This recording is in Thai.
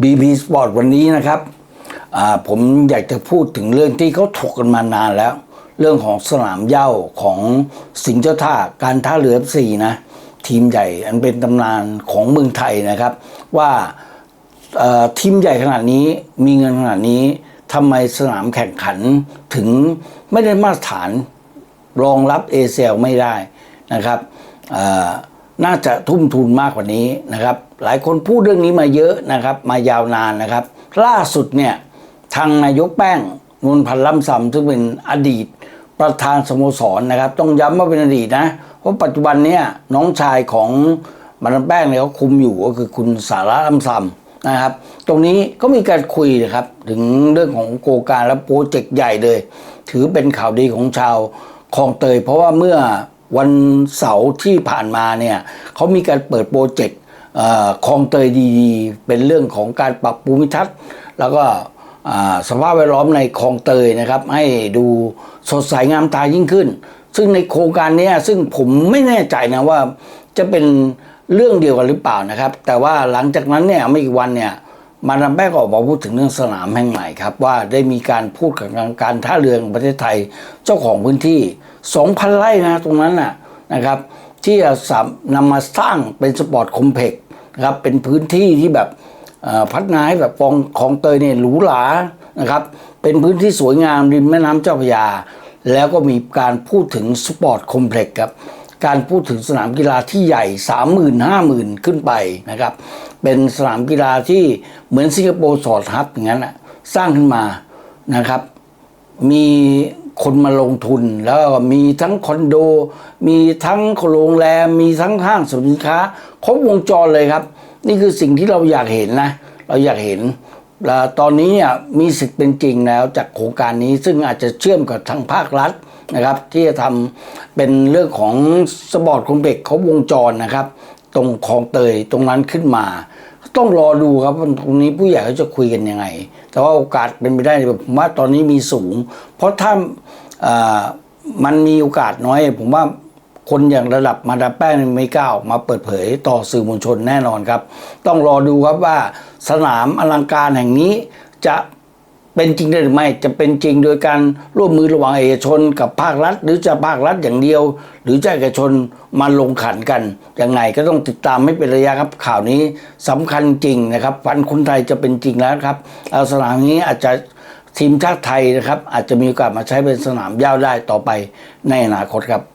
BP Sport วันนี้นะครับผมอยากจะพูดถึงเรื่องที่เขาถกกันมานานแล้ว เรื่องของสนามเย้าของสิงห์เจ้าท่าการท่าเรือสี่นะทีมใหญ่อันเป็นตำนานของเมืองไทยนะครับ ว่าทีมใหญ่ขนาดนี้มีเงินขนาดนี้ทำไมสนามแข่งขันถึงไม่ได้มาตรฐานรองรับเอเซลไม่ได้นะครับ น่าจะทุ่มทุนมากกว่านี้นะครับ หลายคนพูดเรื่องนี้มาเยอะนะครับ มายาวนานนะครับ ล่าสุดเนี่ยทางนายกแป้งนวลพันธ์ล่ำซำซึ่งเป็นอดีตประธานสโมสรนะครับ ต้องย้ำว่าเป็นอดีตนะเพราะปัจจุบันเนี่ยน้องชายของมาดามแป้งเนี่ยเขาคุมอยู่ก็คือคุณสาระล่ำซำนะครับ ตรงนี้ก็มีการคุยนะครับถึงเรื่องของโครงการและโปรเจกต์ใหญ่เลย ถือเป็นข่าวดีของชาวคลองเตย เพราะว่าเมื่อ วันเสาร์ที่ผ่านมาเนี่ยเขามีการเปิดโปรเจกต์คลองเตยดีๆ เป็นเรื่องของการปรับภูมิทัศน์ แล้วก็สภาพแวดล้อมในคลองเตยนะครับ ให้ดูสดใสงามตายิ่งขึ้น ซึ่งในโครงการนี้ซึ่งผมไม่แน่ใจนะว่าจะเป็นเรื่องเดียวกันหรือเปล่านะครับ แต่ว่าหลังจากนั้นเนี่ยไม่กี่วันเนี่ย มาดามแป้งก็ออกมาพูดถึงเรื่องสนามแห่งใหม่ครับ ว่าได้มีการพูดกับทางการท่าเรือแห่งประเทศไทยเจ้าของพื้นที่ 2,000 ไร่นะตรงนั้นนะนะครับ ที่จะสามนำมาสร้างเป็นสปอร์ตคอมเพล็กซ์ครับเป็นพื้นที่ที่แบบพัฒนาให้แบบฟองของเตยเนี่ยหรูหรานะครับ เป็นพื้นที่สวยงามริมแม่น้ำเจ้าพระยา แล้วก็มีการพูดถึงสปอร์ตคอมเพล็กซ์ครับ การพูดถึงสนามกีฬาที่ใหญ่ 30,000 50,000 ขึ้นไปนะครับ เป็นสนามกีฬาที่เหมือนสิงคโปร์สอดฮับอย่างนั้นนะสร้างขึ้นมานะครับ มีคนมาลงทุนแล้วก็มีทั้งคอนโด มีทั้งโรงแรม มีทั้งห้างสินค้า ครบวงจรเลยครับ นี่คือสิ่งที่เราอยากเห็นนะ เราอยากเห็น ตอนนี้เนี่ยมีสิทธิ์เป็นจริงแล้วจากโครงการนี้ซึ่งอาจจะเชื่อมกับทางภาครัฐนะครับ ที่จะทำเป็นเรื่องของสปอร์ตคอมเพล็กซ์ครบวงจรนะครับ ตรงคลองเตยตรงนั้นขึ้นมาต้องรอดูครับตรงนี้ผู้ใหญ่เขาจะคุยกันยังไง แต่ว่าโอกาสเป็นไปได้ผมว่าตอนนี้มีสูง เพราะถ้ามันมีโอกาสน้อย ผมว่า คนอย่างระดับมาดามแป้งไม่กล้าออกมาเปิดเผยต่อสื่อมวลชนแน่นอนครับ ต้องรอดูครับว่าสนามอลังการแห่งนี้จะเป็นจริงได้หรือไม่จะเป็นจริงโดยการร่วมมือระหว่างเอกชนกับภาครัฐ หรือจะภาครัฐอย่างเดียว หรือจะเอกชนมาลงขันกันยังไงก็ต้องติดตามไม่เป็นระยะครับข่าวนี้สำคัญจริงนะครับฟันคนไทยจะเป็นจริงแล้วครับเอาสนามนี้อาจจะทีมชาติไทยนะครับ อาจจะมีโอกาสมาใช้เป็นสนามย่าวได้ต่อไปในอนาคตครับ